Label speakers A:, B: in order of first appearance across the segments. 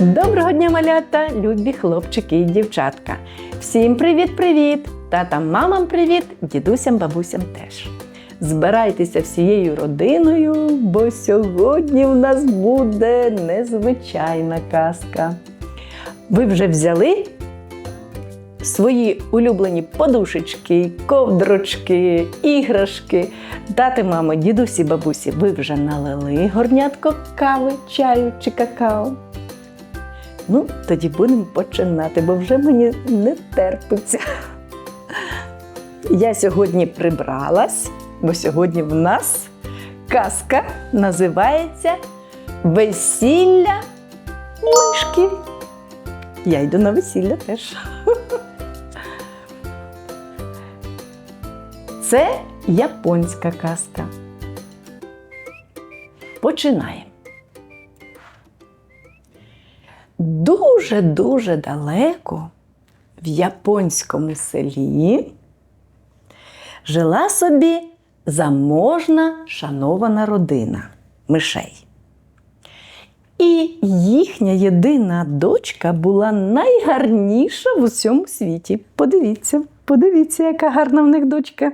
A: Доброго дня, малята, любі хлопчики і дівчатка. Всім привіт-привіт! Татам, мамам привіт, дідусям, бабусям теж. Збирайтеся всією родиною, бо сьогодні в нас буде незвичайна казка. Ви вже взяли свої улюблені подушечки, ковдрочки, іграшки. Тати, мамо, дідусі, бабусі, ви вже налили горнятко кави, чаю чи какао. Ну, тоді будемо починати, бо вже мені не терпиться. Я сьогодні прибралась, бо сьогодні в нас казка називається Весілля мишки. Я йду на весілля теж. Це японська казка. Починаємо. Дуже-дуже далеко в японському селі жила собі заможна шанована родина мишей. І їхня єдина дочка була найгарніша в усьому світі. Подивіться, подивіться, яка гарна в них дочка.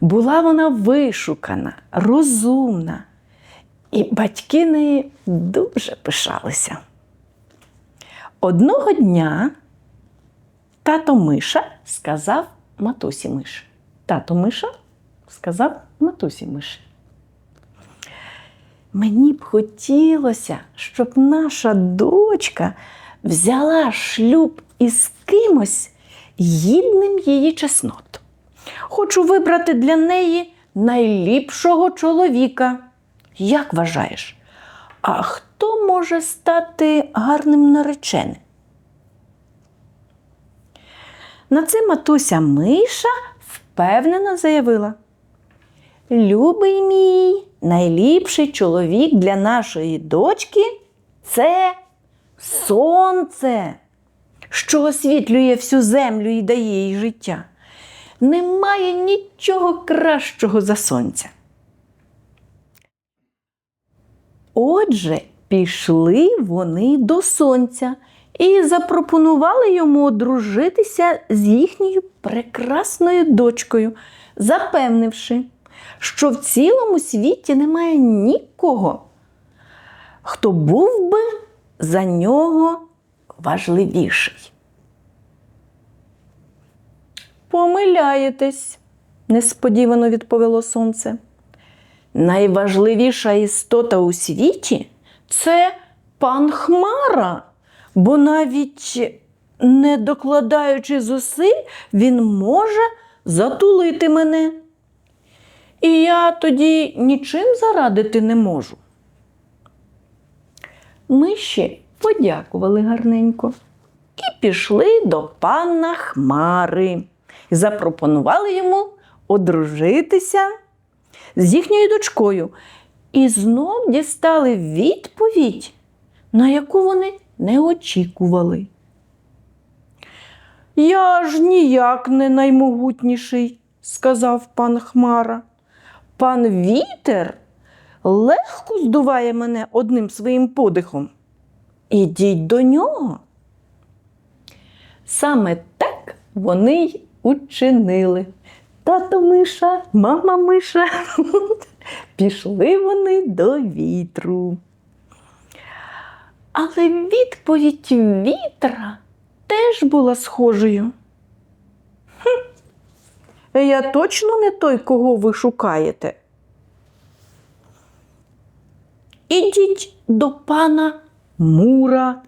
A: Була вона вишукана, розумна, і батьки неї дуже пишалися. Одного дня тато Миша сказав матусі Миші. Тато Миша сказав матусі Миші. Мені б хотілося, щоб наша дочка взяла шлюб із кимось гідним її чеснот. Хочу вибрати для неї найліпшого чоловіка. Як вважаєш? А хто може стати гарним нареченим? На це матуся Миша впевнено заявила: Любий мій, найліпший чоловік для нашої дочки це сонце, що освітлює всю землю і дає їй життя. Немає нічого кращого за сонця. Отже, пішли вони до сонця і запропонували йому одружитися з їхньою прекрасною дочкою, запевнивши, що в цілому світі немає нікого, хто був би за нього важливіший. Помиляєтесь, несподівано відповіло сонце. Найважливіша істота у світі це пан Хмара, бо навіть не докладаючи зусиль, він може затулити мене. І я тоді нічим зарадити не можу. Миші подякували гарненько і пішли до пана Хмари і запропонували йому одружитися з їхньою дочкою. І знов дістали відповідь, на яку вони не очікували. Я ж ніяк не наймогутніший, сказав пан Хмара. Пан вітер легко здуває мене одним своїм подихом. Ідіть до нього. Саме так вони й учинили. Тато миша, мама миша. Пішли вони до вітру. Але відповідь вітра теж була схожою. Хм, я точно не той, кого ви шукаєте. Ідіть до пана Мура,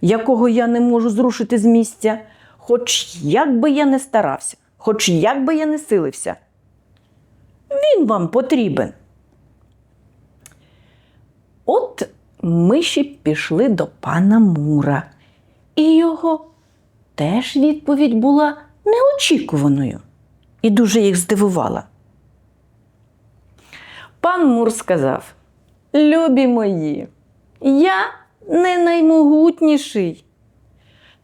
A: якого я не можу зрушити з місця, хоч як би я не старався, хоч як би я не силився. Він вам потрібен. От миші пішли до пана Мура, і його теж відповідь була неочікуваною і дуже їх здивувала. Пан Мур сказав: Любі мої, я не наймогутніший.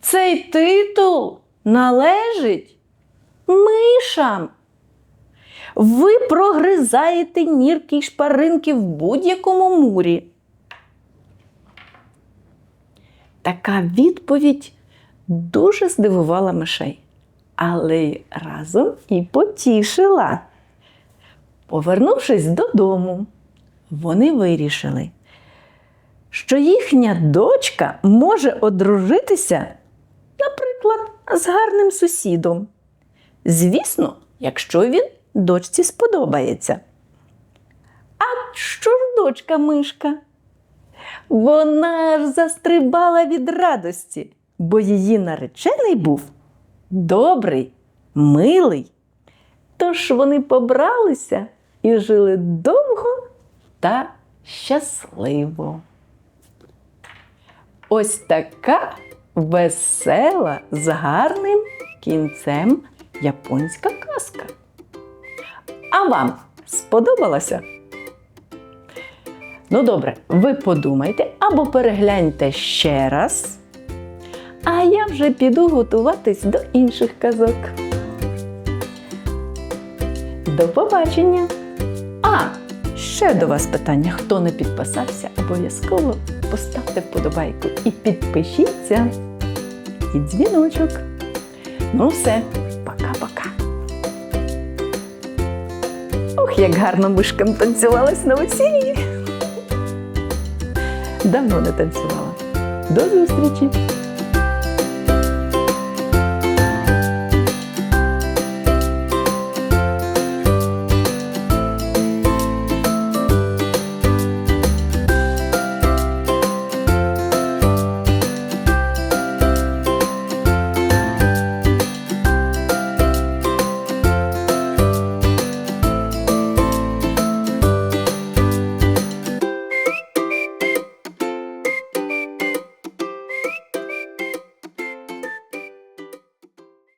A: Цей титул належить мишам. Ви прогризаєте нірки й шпаринки в будь-якому мурі. Така відповідь дуже здивувала мишей, але разом і потішила. Повернувшись додому, вони вирішили, що їхня дочка може одружитися, наприклад, з гарним сусідом. Звісно, якщо він дочці сподобається. А що ж дочка мишка? Вона ж застрибала від радості, бо її наречений був добрий, милий. Тож вони побралися і жили довго та щасливо. Ось така весела з гарним кінцем японська казка. А вам сподобалося? Ну добре, ви подумайте або перегляньте ще раз. А я вже піду готуватись до інших казок. До побачення! А, ще до вас питання. Хто не підписався, обов'язково поставте вподобайку і підпишіться. І дзвіночок. Ну все, пока-пока. Ох, як гарно мишкам танцювалась на весіллі. Давно не танцювала. До зустрічі!